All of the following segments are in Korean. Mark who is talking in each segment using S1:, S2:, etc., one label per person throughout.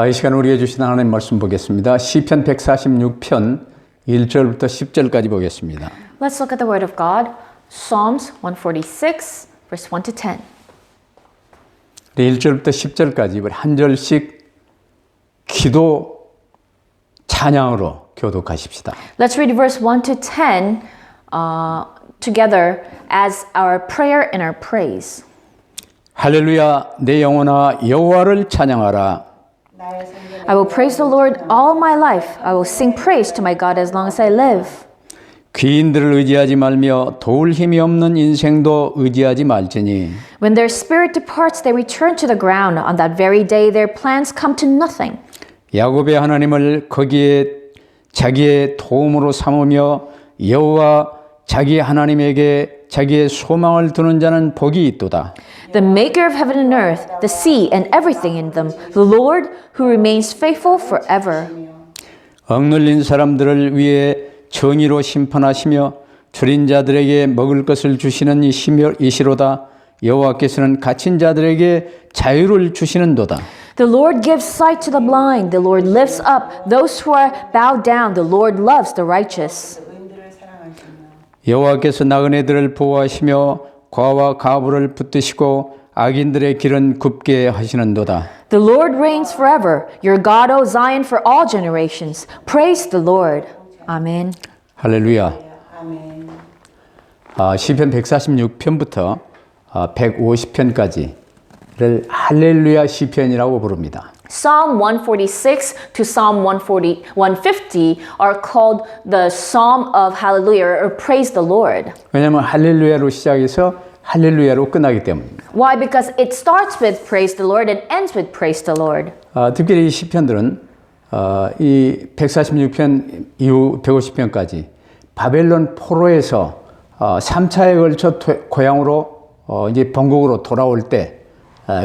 S1: 아, 이 시간 우리에게 주신 하나님 말씀 보겠습니다. 시편 146편 1절부터 10절까지 보겠습니다.
S2: Let's look at the Word of God. Psalms 146, verse 1 to 10.
S1: 우리 1절부터 10절까지 우리 한 절씩 기도 찬양으로 교독하십시다.
S2: Let's read verse 1 to 10 uh, together as our prayer and our praise.
S1: 할렐루야 내 영혼아 여호와를 찬양하라
S2: I will praise the Lord all my life. I will sing praise to my God as long as I live.
S1: 귀인들을 의지하지 말며 도울 힘이 없는 인생도 의지하지 말지니
S2: When their spirit departs, they return to the ground. On that very day, their plans come to nothing.
S1: 야곱의 하나님을 거기에 자기의 도움으로 삼으며 여호와 자기 하나님에게 자기의 소망을 두는 자는 복이 있도다.
S2: The maker of heaven and earth, the sea and everything in them, the Lord who remains faithful forever.
S1: 억눌린 사람들을 위해 정의로 심판하시며 줄인 자들에게 먹을 것을 주시는 이시로다. 여호와께서는 갇힌 자들에게 자유를 주시는도다.
S2: The Lord gives sight to the blind. The Lord lifts up those who are bowed down. The Lord loves the righteous.
S1: 여호와께서 나그네들을 보호하시며 과와 가부를 붙드시고 악인들의 길은 굽게 하시는도다.
S2: The Lord reigns forever. Your God, O Zion, for all generations. Praise the Lord. Amen.
S1: 할렐루야. 아, 시편 146편부터 아, 150편까지를 할렐루야 시편이라고 부릅니다.
S2: Psalm 146 to Psalm 140, 150 are called the Psalm of Hallelujah or Praise the Lord.
S1: 왜냐하면 할렐루야로 시작해서 할렐루야로 끝나기 때문입니다.
S2: Why? Because it starts with Praise the Lord and ends with Praise the Lord.
S1: 아, 특별히 이 시편들은 어, 이 146편 이후 150편까지 바벨론 포로에서 어, 3차에 걸쳐 토- 고향으로 어, 이제 본국으로 돌아올 때 어,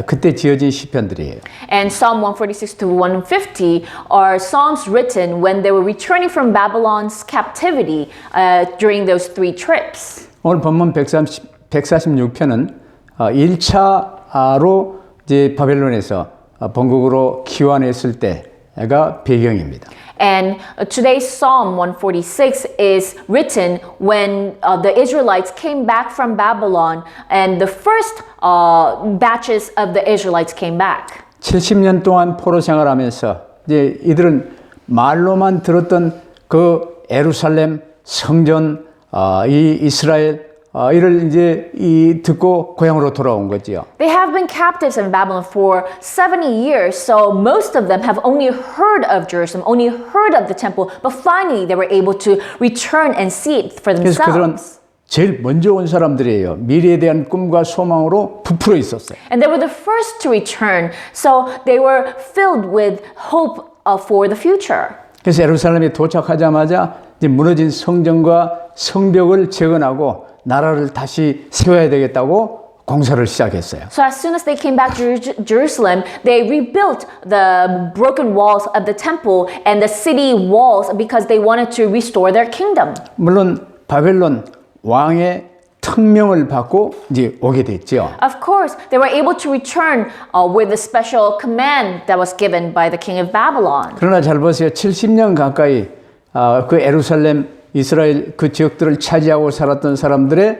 S1: 그때 지어진 시편들이에요.
S2: And Psalm 146 to 150 are psalms written when they were returning from Babylon's captivity uh, during those three trips.
S1: 오늘 본문 130, 146편은 어, 1차로 이제 바벨론에서 어, 본국으로 귀환했을 때 가 배경입니다.
S2: And uh, today's Psalm 146 is written when uh, the Israelites came back from Babylon and the first uh, batches of the Israelites came back.
S1: 70년 동안 포로 생활하면서 이제 이들은 말로만 들었던 그 에루살렘 성전 어, 이 이스라엘 어, 이를 이제 이 듣고 고향으로 돌아온 거지요.
S2: They have been captives in Babylon for 70 years, so most of them have only heard of Jerusalem, only heard of the temple, but finally they were able to return and see it for
S1: 그래서 그들은
S2: themselves.
S1: 제일 먼저 온 사람들이에요. 미래에 대한 꿈과 소망으로 부풀어 있었어요.
S2: And they were the first to return, so they were filled with hope uh, for the future.
S1: 그래서 예루살렘에 도착하자마자 이제 무너진 성전과 성벽을 재건하고 나라를 다시 세워야 되겠다고 공사를 시작했어요.
S2: So as soon as they came back to Jer- Jerusalem, they rebuilt the broken walls of the temple and the city walls because they wanted to restore their kingdom.
S1: 물론 바벨론 왕의 특명을 받고 이제 오게 됐죠.
S2: Of course, they were able to return uh, with a special command that was given by the king of Babylon.
S1: 그러나 잘 보세요. 70년 가까이 아, 그 에루살렘 이스라엘 그 지역들을 차지하고 살았던 사람들의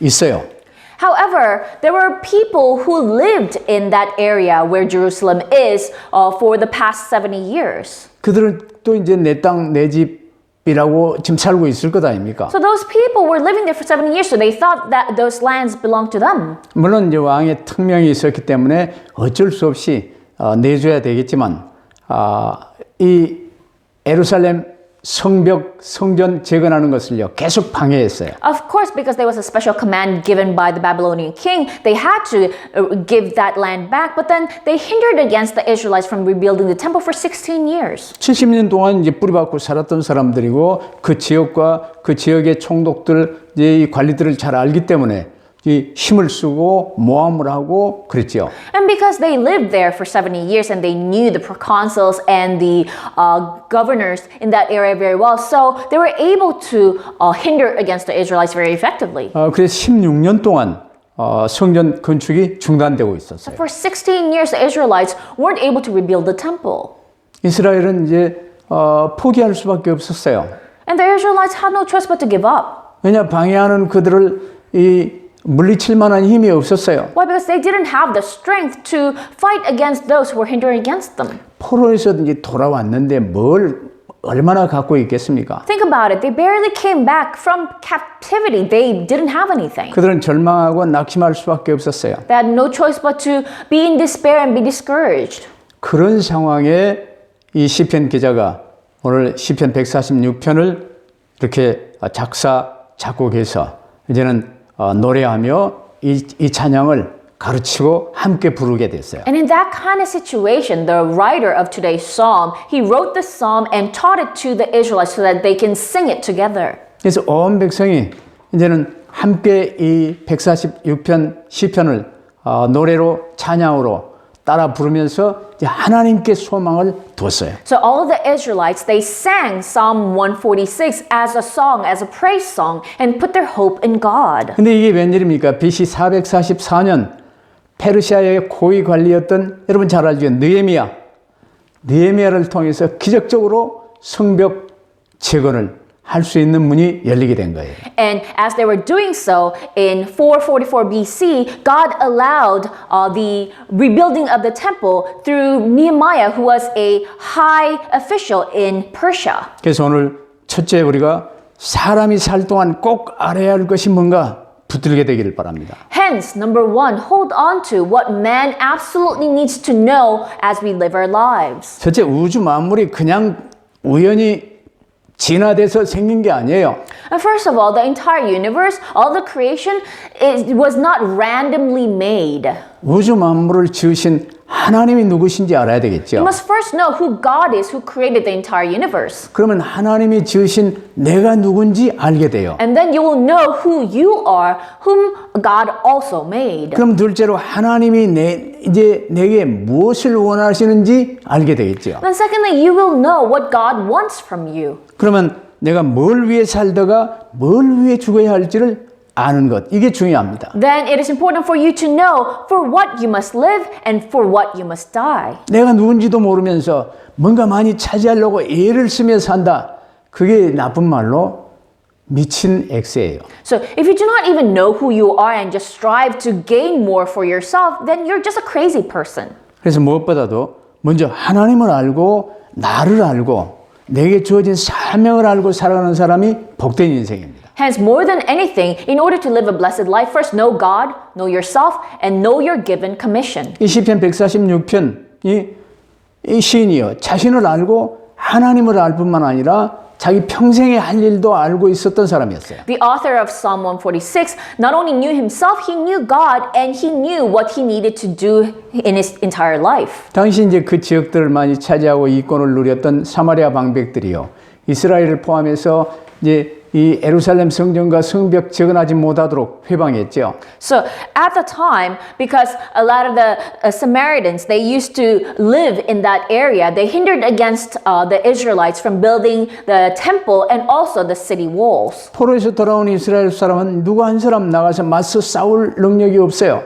S1: 있어요.
S2: However, there were people who lived in that area where Jerusalem is uh, for the past 70 years.
S1: 그들은 또 이제 내 땅 내 집이라고 지금 살고 있을 것 아닙니까?
S2: So those people were living there for 70 years, so they thought that those lands belonged to them.
S1: 물론 이제 왕의 특명이 있었기 때문에 어쩔 수 없이 어, 내줘야 되겠지만 아, 이 에루살렘 성벽 성전 재건하는 것을요 계속 방해했어요.
S2: Of course, because there was a special command given by the Babylonian king, they had to uh, give that land back, but then they hindered against the Israelites from rebuilding the temple for 16 years.
S1: 70년 동안 이제 뿌리박고 살았던 사람들이고 그 지역과 그 지역의 총독들 이제 이 관리들을 잘 알기 때문에 이 힘을 쓰고 모함을 하고 그랬죠.
S2: And because they lived there for 70 years and they knew the proconsuls and the uh, governors in that area very well, so they were able to uh, hinder against the Israelites very effectively.
S1: 어, 그래서 16년 동안 어, 성전 건축이 중단되고 있었어요.
S2: For 16 years, the Israelites weren't able to rebuild the temple.
S1: 이스라엘은 이제 어, 포기할 수밖에 없었어요.
S2: And the Israelites had no choice but to give up.
S1: 왜냐 방해하는 그들을 이 물리칠 만한 힘이 없었어요.
S2: Why? Because they didn't have the strength to fight against those who were hindering against them.
S1: 포로에서 이제 돌아왔는데 뭘 얼마나 갖고 있겠습니까?
S2: Think about it. They barely came back from captivity. They didn't have anything.
S1: 그들은 절망하고 낙심할 수밖에 없었어요.
S2: They had no choice but to be in despair and be discouraged.
S1: 그런 상황에 이 시편 기자가 오늘 시편 146편을 이렇게 작사 작곡해서 이제는 어, 노래하며 이, 이 찬양을 가르치고 함께 부르게 됐어요.
S2: And in that kind of situation, the writer of today's psalm, he wrote the psalm and taught it to the Israelites so that they can sing it together.
S1: 그래서 온 백성이 이제는 함께 이 146편 시편을 어, 노래로 찬양으로 따라 부르면서 이제 하나님께 소망을 뒀어요.
S2: So all the Israelites, they sang Psalm 146 as a song, as a praise song, and put their hope in God.
S1: 근데 이게 웬일입니까? BC 444년 페르시아의 고위 관리였던 여러분 잘 알죠? 느헤미야. 느헤미야를 통해서 기적적으로 성벽 재건을 할 수 있는 문이 열리게 된 거예요.
S2: And as they were doing so in 444 BC, God allowed uh, the rebuilding of the temple through Nehemiah, who was a high official in Persia.
S1: 그래서 오늘 첫째 우리가 사람이 살 동안 꼭 알아야 할 것이 뭔가 붙들게 되기를 바랍니다.
S2: Hence, number one, hold on to what man absolutely needs to know as we live our lives.
S1: 첫째 우주 만물이 그냥 우연히 진화돼서 생긴 게 아니에요.
S2: And first of all, the entire universe, all the creation, it was not randomly made.
S1: 우주 만물을 지으신 하나님이 누구신지 알아야 되겠죠.
S2: You must first know who God is who created the entire universe.
S1: 그러면 하나님이 지으신 내가 누군지 알게 돼요.
S2: And then you will know who you are, whom God also made.
S1: 그럼 둘째로 하나님이 내 이제 내게 무엇을 원하시는지 알게 되겠죠.
S2: Then secondly, you will know what God wants from you.
S1: 그러면 내가 뭘 위해 살다가 뭘 위해 죽어야 할지를 아는 것 이게 중요합니다.
S2: Then it is important for you to know for what you must live and for what you must die.
S1: 내가 누군지도 모르면서 뭔가 많이 차지하려고 애를 쓰며 산다. 그게 나쁜 말로 미친 X예요.
S2: So if you do not even know who you are and just strive to gain more for yourself, then you're just a crazy person.
S1: 그래서 무엇보다도 먼저 하나님을 알고 나를 알고 내게 주어진 사명을 알고 살아가는 사람이 복된 인생입니다.
S2: Hence, more than anything, in order to live a blessed life, first know God, know yourself, and know your given commission.
S1: 이 시편 146편 이 이 시인이요 자신을 알고 하나님을 알 뿐만 아니라 자기 평생에 할 일도 알고 있었던 사람이었어요.
S2: The author of Psalm 146 not only knew himself, he knew God, and he knew what he needed to do in his entire life.
S1: 당시 이제 그 지역들을 많이 차지하고 이권을 누렸던 사마리아 방백들이요 이스라엘을 포함해서 이제 이 에루살렘 성전과 성벽 재건하지 못하도록 회방했죠.
S2: So at the time, because a lot of the uh, Samaritans they used to live in that area, they hindered against uh, the Israelites from building the temple and also the city walls.
S1: 포로에서 돌아온 이스라엘 사람은 누구 한 사람 나가서 맞서 싸울 능력이 없어요.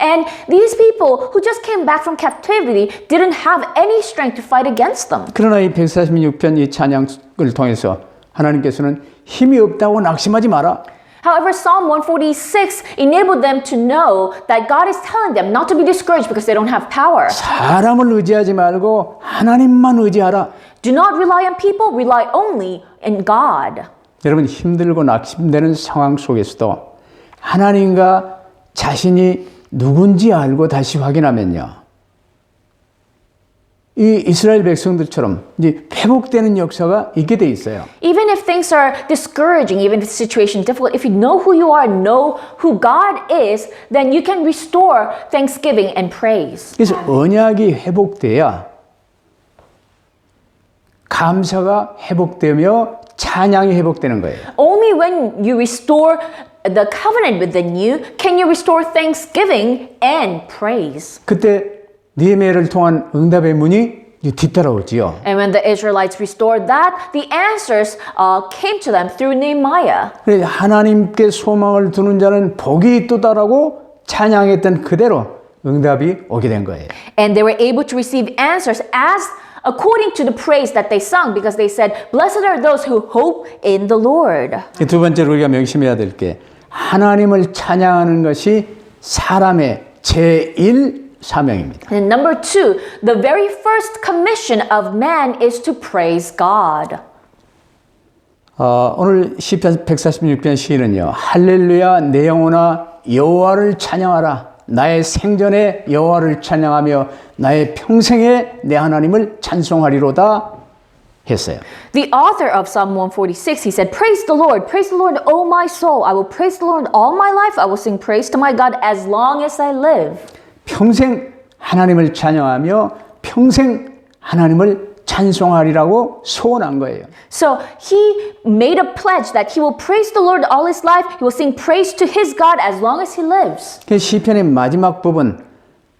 S2: And these people who just came back from captivity didn't have any strength to fight against them.
S1: 그러나 이 146편 이 찬양을 통해서 하나님께서는 힘이 없다고 낙심하지 마라.
S2: However, Psalm 146 enabled them to know that God is telling them not to be discouraged because they don't have power.
S1: 사람을 의지하지 말고 하나님만 의지하라.
S2: Do not rely on people, rely only in God.
S1: 여러분 힘들고 낙심되는 상황 속에서도 하나님과 자신이 누군지 알고 다시 확인하면요. 이 이스라엘 백성들처럼 이제 회복되는 역사가 있게 돼 있어요.
S2: Even if things are discouraging, even if the situation is difficult, if you know who you are, know who God is, then you can restore thanksgiving and praise.
S1: 그래서 언약이 회복돼야 감사가 회복되며 찬양이 회복되는 거예요.
S2: Only when you restore the covenant within you can you restore thanksgiving and praise.
S1: 그때 니에메를 통한 응답의 문이 뒤따라오지요.
S2: And when the Israelites restored that, the answers uh, came to them through Nehemiah.
S1: 그래서 하나님께 소망을 두는 자는 복이 있도다라고 찬양했던 그대로 응답이 오게 된 거예요.
S2: And they were able to receive answers as according to the praise that they sung because they said, Blessed are those who hope in the Lord.
S1: 이두 번째로 우리가 명심해야 될 게 하나님을 찬양하는 것이 사람의 제1 사명입니다.
S2: And number two, the very first commission of man is to praise God.
S1: 어, 오늘 시편 146편 시인은요. 할렐루야 내 영혼아 여호와를 찬양하라. 나의 생전에 여호와를 찬양하며 나의 평생에 내 하나님을 찬송하리로다 했어요.
S2: The author of Psalm 146, he said, Praise the Lord, praise the Lord, O my soul. I will praise the Lord all my life. I will sing praise to my God as long as I live.
S1: 평생 하나님을 찬양하며 평생 하나님을 찬송하리라고 소원한 거예요.
S2: So he made a pledge that he will praise the Lord all his life. He will sing praise to his God as long as he lives.
S1: 그 시편의 마지막 부분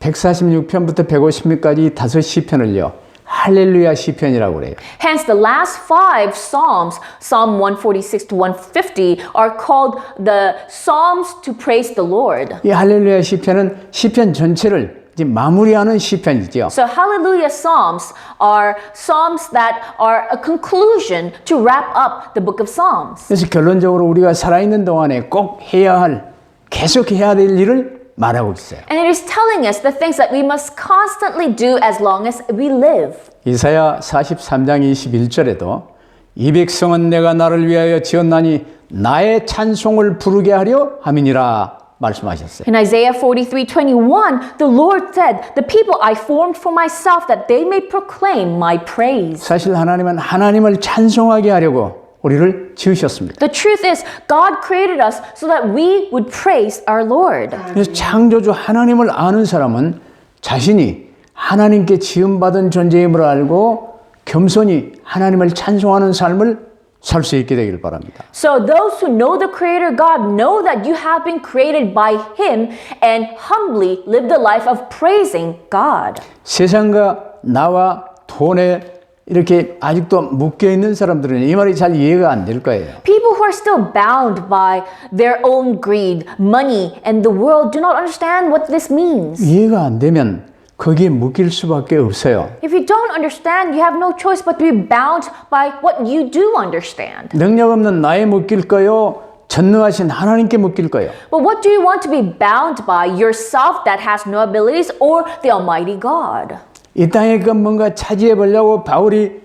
S1: 146편부터 150편까지 다섯 시편을요. 할렐루야 시편이라고 그래요.
S2: Hence, the last five Psalms, Psalm 146 to 150, are called the Psalms to praise the Lord.
S1: 이 할렐루야 시편은 시편 전체를 이제 마무리하는 시편이죠.
S2: So, Hallelujah Psalms are Psalms that are a conclusion to wrap up the book of Psalms.
S1: 그래서 결론적으로 우리가 살아있는 동안에 꼭 해야 할, 계속 해야 될 일을 말하고 있어요.
S2: And it is telling us the things that we must constantly do as long as we live.
S1: 이사야 43장 21절에도 이 백성은 내가 나를 위하여 지었나니 나의 찬송을 부르게 하려 함이니라 말씀하셨어요.
S2: In Isaiah 43 21, the Lord said, The people I formed for myself, that they may proclaim my praise.
S1: 사실 하나님은 하나님을 찬송하게 하려고 우리를 지으셨습니다.
S2: The truth is, God created us so that we would praise our Lord.
S1: 그래서 창조주 하나님을 아는 사람은 자신이 하나님께 지음받은 존재임을 알고 겸손히 하나님을 찬송하는 삶을 살 수 있게 되길 바랍니다.
S2: So, those who know the Creator God know that you have been created by Him and humbly live the life of praising God.
S1: 세상과 나와 돈에 이렇게 아직도 묶여 있는 사람들은 이 말이 잘 이해가 안 될 거예요.
S2: People who are still bound by their own greed, money, and the world do not understand what this means.
S1: 이해가 안 되면 거기에 묶일 수밖에 없어요.
S2: If you don't understand, you have no choice but to be bound by what you do understand.
S1: 능력 없는 나에 묶일 거요. 전능하신 하나님께 묶일 거예요.
S2: But what do you want to be bound by? Yourself that has no abilities or the Almighty God?
S1: 이 땅에 그 뭔가 차지해 보려고 바울이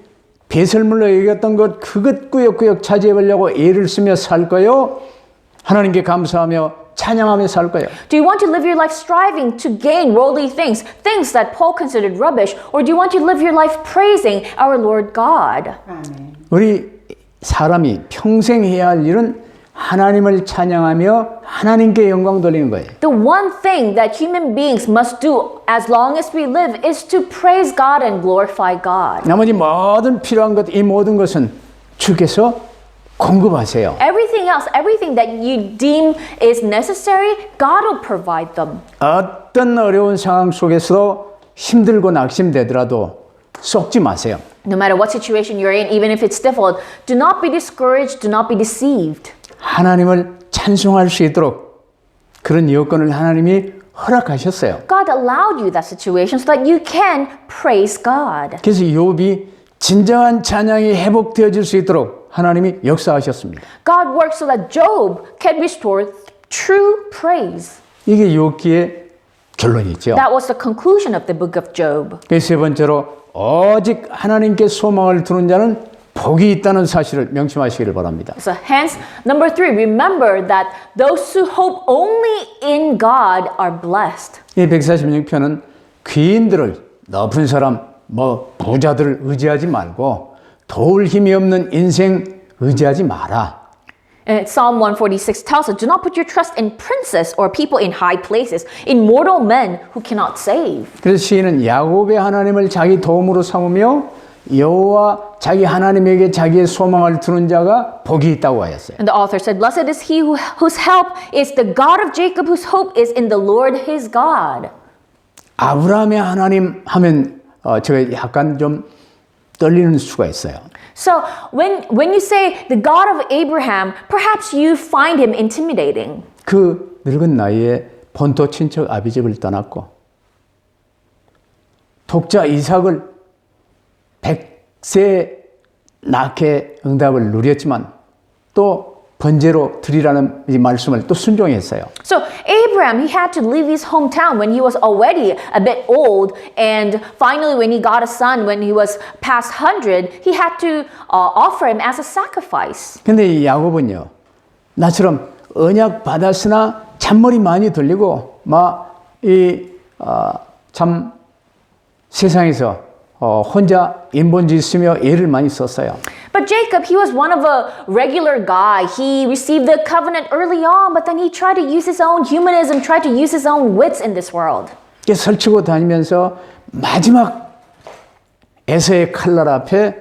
S1: 배설물로 여겼던 것 그것 꾸역꾸역 차지해 보려고 애를 쓰며 살 거요. 하나님께 감사하며 찬양하며 살 거예요.
S2: Do you want to live your life striving to gain worldly things, things that Paul considered rubbish, or do you want to live your life praising our Lord God?
S1: 우리 사람이 평생 해야 할 일은 하나님을 찬양하며 하나님께 영광 돌리는 거예요.
S2: The one thing that human beings must do as long as we live is to praise God and glorify God.
S1: 나머지 모든 필요한 것, 이 모든 것은 주께서 공급하세요.
S2: Everything else, everything that you deem is necessary, God will provide them.
S1: 어떤 어려운 상황 속에서도 힘들고 낙심되더라도 썩지 마세요.
S2: No matter what situation you're in, even if it's difficult, do not be discouraged, do not be deceived.
S1: 하나님을 찬송할 수 있도록 그런 여건을 하나님이 허락하셨어요.
S2: God allowed you that situation so that you can praise God.
S1: 그래서 욥이 진정한 찬양이 회복되어질 수 있도록 하나님이 역사하셨습니다.
S2: God worked so that Job can restore true praise.
S1: 이게 욥기의 결론이죠.
S2: That was the conclusion of the book of Job.
S1: 세 번째로 오직 하나님께 소망을 두는 자는 복이 있다는 사실을 명심하시기를 바랍니다.
S2: So, hence, number three, remember that those who hope only in God are blessed.
S1: 이 146편은 귀인들을 높은 사람, 뭐 부자들을 의지하지 말고 도울 힘이 없는 인생 의지하지 마라.
S2: And Psalm 146 tells us do not put your trust in princes or people in high places, in mortal men who cannot save.
S1: 그래서 시인은 야곱의 하나님을 자기 도움으로 삼으며 여호와 자기 하나님에게 자기의 소망을 두는 자가 복이 있다고 하였어요.
S2: And the author said, Blessed is he who, whose help is the God of Jacob, whose hope is in the Lord his God.
S1: 아브라함의 하나님 하면 어, 제가 약간 좀 떨리는 수가 있어요.
S2: So when, when you say the God of Abraham, perhaps you find him intimidating.
S1: 그 늙은 나이에 본토 친척 아비집을 떠났고 독자 이삭을 백세 낳게 응답을 누렸지만 또 번제로 드리라는 이 말씀을 또 순종했어요.
S2: So Abraham, he had to leave his hometown when he was already a bit old, and finally, when he got a son, when he was past hundred, he had to uh, offer him as a sacrifice.
S1: 근데 이 야곱은요, 나처럼 언약 받았으나 잔머리 많이 돌리고, 막, 이, 어, 참, 세상에서 어, 혼자 인본지 쓰며 애를 많이 썼어요.
S2: But Jacob, he was one of a regular guy. He received the covenant early on, but then he tried to use his own humanism, tried to use his own wits in this world.
S1: 이렇게 설치고 다니면서 마지막 에서의 칼날 앞에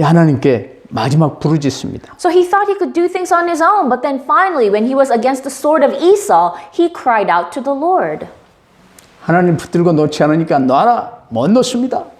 S1: 하나님께 마지막 부르짖습니다.
S2: So he thought he could do things on his own, but then finally, when he was against the sword of Esau, he cried out to the Lord.
S1: 하나님 붙들고 놓지 않으니까 놔라 못 놓습니다.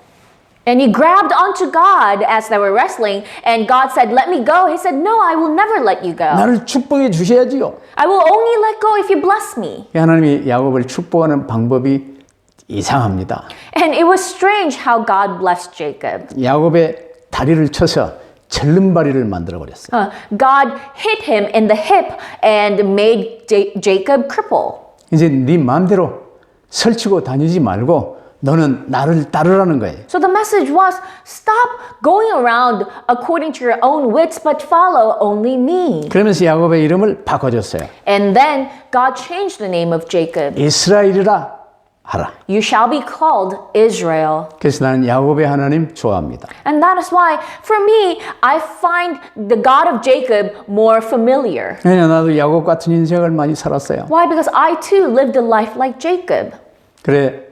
S2: And he grabbed onto God as they were wrestling, and God said, Let me go. He said, No, I will never let you go.
S1: 나를 축복해 주셔야지요.
S2: I will only let go if you bless me.
S1: 하나님이 야곱을 축복하는 방법이 이상합니다.
S2: And it was strange how God blessed Jacob.
S1: 야곱의 다리를 쳐서 절름발이를 만들어 버렸어요.
S2: Uh, God hit him in the hip and made J- Jacob cripple.
S1: 이제 네 마음대로 설치고 다니지 말고 너는 나를 따르라는 거예요.
S2: So the message was stop going around according to your own wits, but follow only me.
S1: 그러면서 야곱의 이름을 바꿔줬어요.
S2: And then God changed the name of Jacob.
S1: 이스라엘이라 하라.
S2: You shall be called Israel.
S1: 그래서 나는 야곱의 하나님 좋아합니다.
S2: And that is why, for me, I find the God of Jacob more familiar.
S1: 왜냐 나도 야곱 같은 인생을 많이 살았어요.
S2: Why? Because I too lived a life like Jacob.
S1: 그래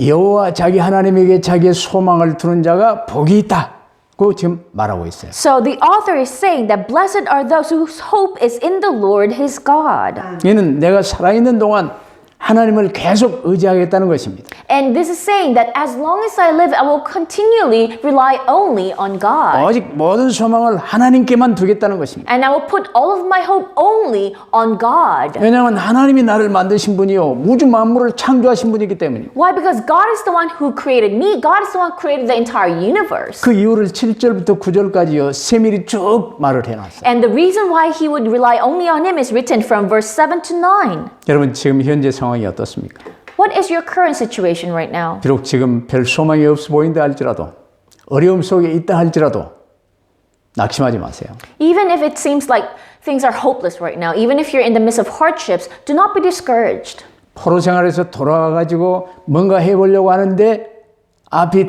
S1: 여호와 자기 하나님에게 자기의 소망을 두는 자가 복이 있다고 지금 말하고 있어요.
S2: So the author is saying that blessed are those whose hope is in the Lord his God.
S1: 얘는 내가 살아 있는 동안 하나님을 계속 의지하겠다는 것입니다.
S2: And this is saying that as long as I live, I will continually rely only on God.
S1: 오직 모든 소망을 하나님께만 두겠다는 것입니다.
S2: And I will put all of my hope only on God.
S1: 왜냐하면 하나님이 나를 만드신 분이요 우주 만물을 창조하신 분이기 때문이요.
S2: Why? Because God is the one who created me. God is the one who created the entire universe.
S1: 그 이유를 7절부터 9절까지요 세밀히 쭉 말을 해놨어요.
S2: And the reason why he would rely only on him is written from verse 7 to 9.
S1: 여러분 지금 현재 상황 이 어떻습니까?
S2: What is your current situation right now?
S1: 비록 지금 별 소망이 없어 보인다 할지라도 어려움 속에 있다 할지라도 낙심하지 마세요.
S2: Even if it seems like things are hopeless right now, even if you're in the midst of hardships, do not be discouraged.
S1: 포로 생활에서 돌아와 가지고 뭔가 해 보려고 하는데 앞이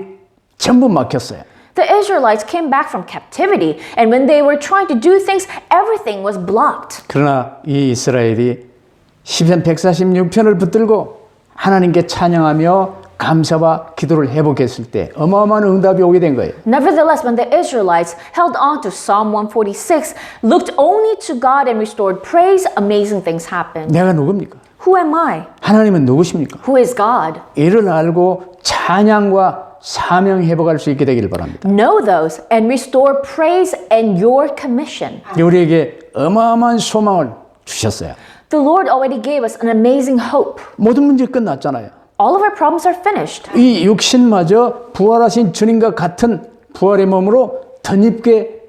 S1: 전부 막혔어요.
S2: The Israelites came back from captivity, and when they were trying to do things, everything was blocked.
S1: 그러나 이 이스라엘이 시편 146편을 붙들고 하나님께 찬양하며 감사와 기도를 회복했을 때 어마어마한 응답이 오게 된 거예요.
S2: Nevertheless, when the Israelites held on to Psalm 146, looked only to God and restored praise, amazing things happened.
S1: 내가 누굽니까?
S2: Who am I?
S1: 하나님은 누구십니까?
S2: Who is God?
S1: 이를 알고 찬양과 사명 회복할 수 있게 되기를 바랍니다.
S2: Know those and restore praise and your commission.
S1: 우리에게 어마어마한 소망을 주셨어요.
S2: The Lord already gave us an amazing hope.
S1: 모든 문제 끝났잖아요.
S2: All of our problems are finished.
S1: 이 육신마저 부활하신 주님과 같은 부활의 몸으로 덧입게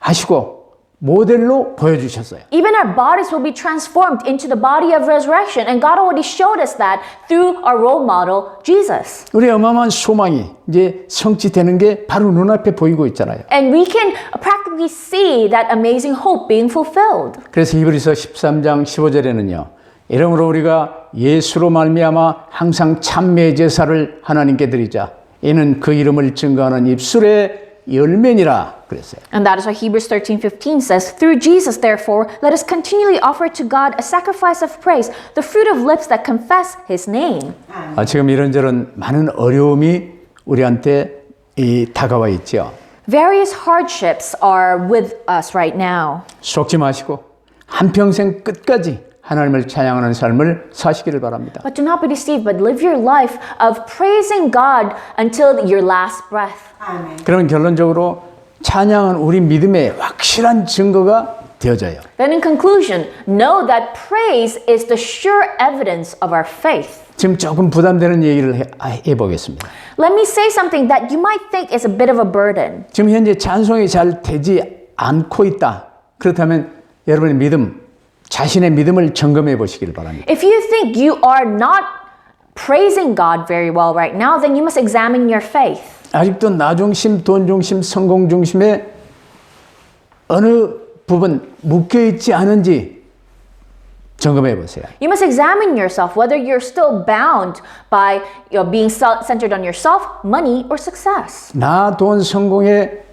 S1: 하시고 모델로 보여주셨어요.
S2: Even our bodies will be transformed into the body of resurrection, and God already showed us that through our role model, Jesus.
S1: 우리 어마어마한 소망이 이제 성취되는 게 바로 눈앞에 보이고 있잖아요.
S2: And we can practically see that amazing hope being fulfilled.
S1: 그래서 히브리서 13장 15절에는요. 이러므로 우리가 예수로 말미암아 항상 참매 제사를 하나님께 드리자. 이는 그 이름을 증거하는 입술의 열매니라 그랬어요.
S2: And that is why Hebrews 13:15 says, "Through Jesus therefore let us continually offer to God a sacrifice of praise, the fruit of lips that confess his name."
S1: 아, 지금 이런저런 많은 어려움이 우리한테 이 다가와 있죠.
S2: Various hardships are with us right now.
S1: 속지 마시고 한 평생 끝까지 하나님을 찬양하는 삶을 사시기를 바랍니다.
S2: But do not be deceived, but live your life of praising God until your last breath.
S1: 그러면 결론적으로 찬양은 우리 믿음의 확실한 증거가 되어져요.
S2: Then, in conclusion, know that praise is the sure evidence of our faith.
S1: 지금 조금 부담되는 얘기를 해, 아, 해보겠습니다.
S2: Let me say something that you might think is a bit of a burden.
S1: 지금 현재 찬송이 잘 되지 않고 있다. 그렇다면 여러분의 믿음, 자신의 믿음을 점검해 보시길 바랍니다.
S2: If you think you are not praising God very well right now, then you must examine your faith.
S1: 아직도 나 중심, 돈 중심, 성공 중심에 어느 부분 묶여 있지 않은지 점검해 보세요.
S2: You must examine yourself whether you're still bound by you know, being centered on yourself, money, or success.
S1: 나, 돈, 성공에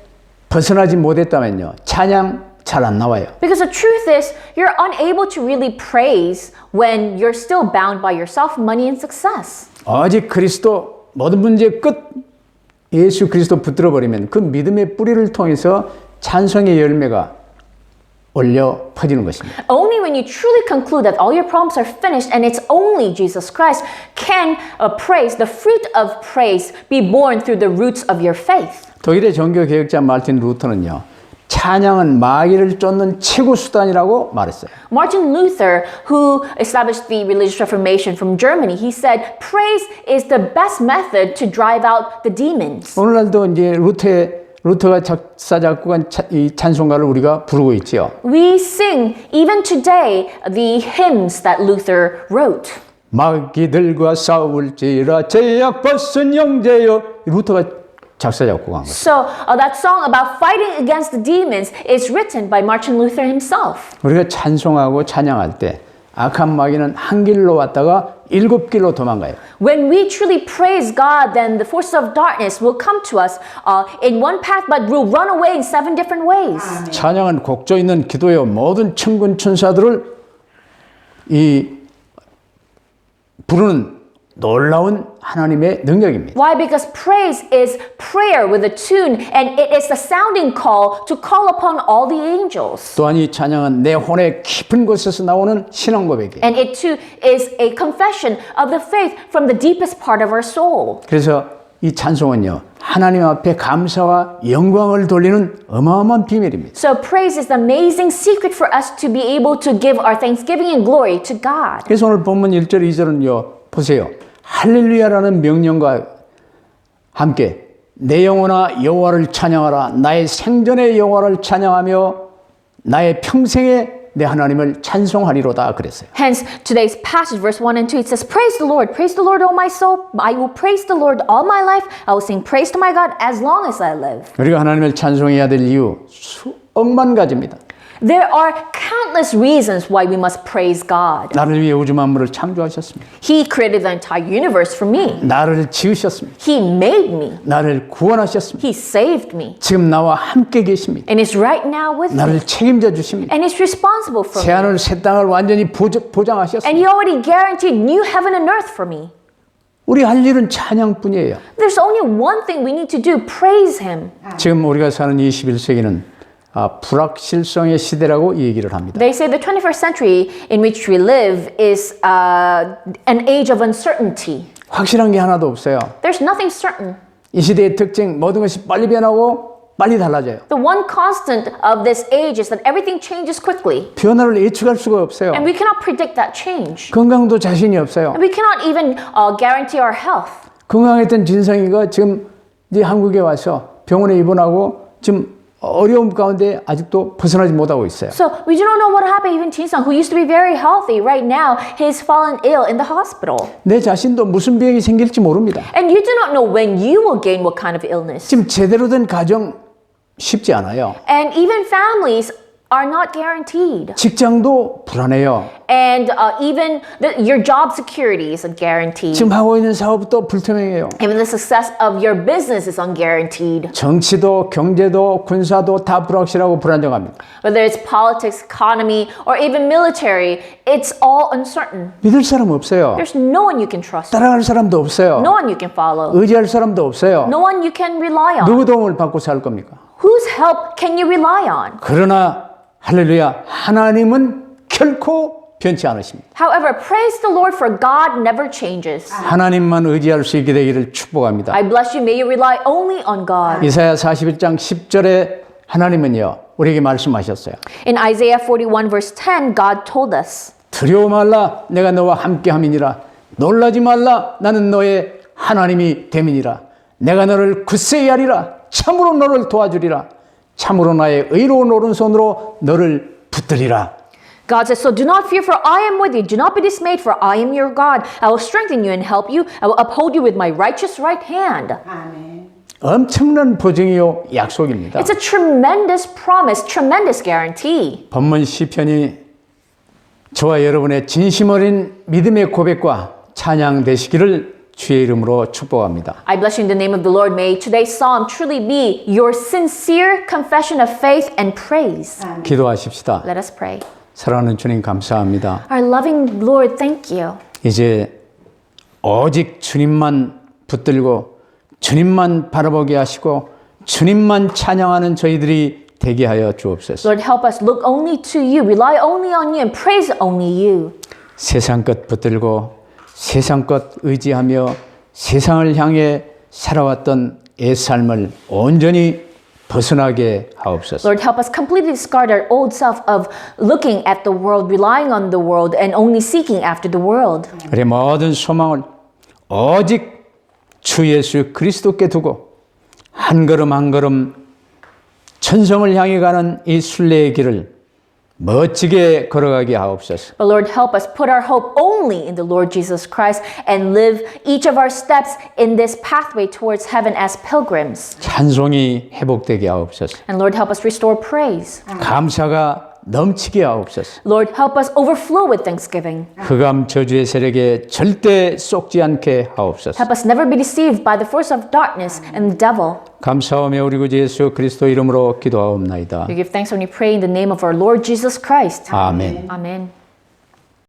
S1: 벗어나지 못했다면요. 찬양 잘 안 나와요.
S2: Because the truth is, you're unable to really praise when you're still bound by yourself, money, and success.
S1: 오직 그리스도 모든 문제의 끝 예수 그리스도 붙들어 버리면 그 믿음의 뿌리를 통해서 찬송의 열매가 올려 퍼지는 것입니다.
S2: Only when you truly conclude that all your problems are finished and it's only Jesus Christ can uh, praise, the fruit of praise, be born through the roots of your faith.
S1: 독일의 종교 개혁자 마틴 루터는요. 찬양은 마귀를 쫓는 최고 수단이라고 말했어요.
S2: Martin Luther, who established the religious reformation from Germany, he said, Praise is the best method to drive out the demons.
S1: 오늘날도 이제 루터의 루터가 작사 작곡한 차- 이 찬송가를 우리가 부르고 있지요.
S2: We sing, even today, the hymns that Luther wrote.
S1: 마귀들과 싸울지라 제약 벗은 영재여 루터가 작사 작곡한 거예요.
S2: So, uh, that song about fighting against the demons is written by Martin Luther himself.
S1: 우리가 찬송하고 찬양할 때 악한 마귀는 한 길로 왔다가 일곱 길로 도망가요.
S2: When we truly praise God, then the forces of darkness will come to us uh, in one path, but will run away in seven different ways.
S1: 찬양은 곡조 있는 기도요 모든 천군 천사들을 이 부르는 놀라운 하나님의 능력입니다.
S2: Why? Because praise is prayer with a tune, and it is the sounding call to call upon all the angels.
S1: 또한 이 찬양은 내 혼의 깊은 곳에서 나오는 신앙 고백이에요.
S2: And it too is a confession of the faith from the deepest part of our soul.
S1: 그래서 이 찬송은요 하나님 앞에 감사와 영광을 돌리는 어마어마한 비밀입니다.
S2: So, praise is the amazing secret for us to be able to give our thanksgiving and glory to God.
S1: 그래서 오늘 본문 1절 2절은요 보세요 할렐루야라는 명령과 함께 내 영혼아 여호와를 찬양하라 나의 생전의 여호와를 찬양하며 나의 평생에 내 하나님을 찬송하리로다 그랬어요.
S2: Hence, today's passage, verse 1 and 2, it says, Praise the Lord, praise the Lord, O my soul. I will praise the Lord all my life. I will sing praise to my God as long as I live.
S1: 우리가 하나님을 찬송해야 될 이유 수억만 가지입니다.
S2: There are countless reasons why we must praise God.
S1: 나를 위해 우주 만물을 창조하셨습니다.
S2: He created the entire universe for me,
S1: 나를 지으셨습니다.
S2: He made me,
S1: 나를 구원하셨습니다.
S2: He saved me,
S1: 지금 나와 함께 계십니다.
S2: and is right now with me,
S1: 나를 책임져 주십니다.
S2: and is responsible for me.
S1: 새하늘 새 땅을 완전히 보장, 보장하셨습니다.
S2: And He already guaranteed new heaven and earth for me.
S1: 우리 할 일은 찬양뿐이에요.
S2: There's only one thing we need to do praise Him.
S1: 지금 우리가 사는 21세기는 아, 불확실성의 시대라고 얘기를 합니다.
S2: They say the 21st century in which we live is uh, an age of uncertainty.
S1: 확실한 게 하나도 없어요.
S2: There's nothing certain.
S1: 이 시대의 특징 모든 것이 빨리 변하고 빨리 달라져요.
S2: The one constant of this age is that everything changes quickly,
S1: 변화를 예측할 수가 없어요.
S2: and we cannot predict that change.
S1: 건강도 자신이 없어요.
S2: And we cannot even uh, guarantee our health.
S1: 건강했던 진성이가 지금 이제 한국에 와서 병원에 입원하고 지금 어려움 가운데 아직도 벗어나지 못하고 있어요.
S2: So we do not know what happened. Even Jin-sung, who used to be very healthy, right now he's fallen ill in the hospital,
S1: 내 자신도 무슨 병이 생길지 모릅니다.
S2: and you do not know when you will gain what kind of illness.
S1: 지금 제대로 된 가정 쉽지 않아요.
S2: And even families are not guaranteed.
S1: 직장도 불안해요.
S2: And uh, even the, your job security isn't guaranteed.
S1: 지금 하고 있는 사업도 불투명해요.
S2: Even the success of your business is unguaranteed.
S1: 정치도 경제도 군사도 다 불확실하고 불안정합니다.
S2: Whether it's politics, economy, or even military, it's all uncertain.
S1: 믿을 사람 없어요.
S2: There's no one you can trust,
S1: 따라갈 사람도 없어요.
S2: no one you can follow,
S1: 의지할 사람도 없어요.
S2: no one you can rely on.
S1: 누구 도움을 받고 살 겁니까?
S2: Whose help can you rely on?
S1: 그러나 할렐루야 하나님은 결코 변치 않으십니다.
S2: However, praise the Lord for God never changes.
S1: 하나님만 의지할 수 있게 되기를 축복합니다.
S2: I bless you. May you rely only on God.
S1: 이사야 41장 10절에 하나님은요 우리에게 말씀하셨어요.
S2: In Isaiah 41, verse 10, God told us,
S1: 두려워 말라 내가 너와 함께 함이니라 놀라지 말라 나는 너의 하나님이 됨이니라 내가 너를 굳세게 하리라 참으로 너를 도와주리라 참으로 나의 의로운 오른손으로 너를 붙들리라
S2: God says, So do not fear, for I am with you. Do not be dismayed, for I am your God. I will strengthen you and help you. I will uphold you with my righteous right hand.
S1: 엄청난 보증이요 약속입니다.
S2: It's a tremendous promise, tremendous guarantee.
S1: 본문 시편이 저와 여러분의 진심 어린 믿음의 고백과 찬양 되시기를 주의 이름으로 축복합니다.
S2: I bless you in the name of the Lord. May today's psalm truly be your sincere confession of faith and praise.
S1: 기도하십시다.
S2: Let us pray.
S1: 사랑하는 주님 감사합니다.
S2: Our loving Lord, thank you.
S1: 이제 오직 주님만 붙들고 주님만 바라보게 하시고 주님만 찬양하는 저희들이 되게 하여 주옵소서.
S2: Lord, help us look only to you, rely only on you, and praise only you.
S1: 세상 것 붙들고 세상 것 의지하며 세상을 향해 살아왔던 옛 삶을 온전히 벗어나게 하옵소서.
S2: Lord, help us completely discard our old self of looking at the world, relying on the world, and only seeking after the world.
S1: 우리 모든 소망을 오직 주 예수 그리스도께 두고 한 걸음 한 걸음 천성을 향해 가는 이 순례의 길을 멋지게 걸어가게 하옵소서.
S2: But Lord, help us put our hope only in the Lord Jesus Christ and live each of our steps in this pathway towards heaven as pilgrims.
S1: 찬송이 회복되게 하옵소서.
S2: And Lord, help us restore praise.
S1: 감사가 넘치게 하옵소서.
S2: Lord, help us overflow with thanksgiving.
S1: 흑암 저주의 세력에 절대 쏙지 않게 하옵소서.
S2: Help us never be deceived by the force of darkness and the devil.
S1: 감사하며 우리 구주 예수 그리스도 이름으로 기도하옵나이다.
S2: We give thanks when we pray in the name of our Lord Jesus Christ.
S1: 아멘.
S2: Amen.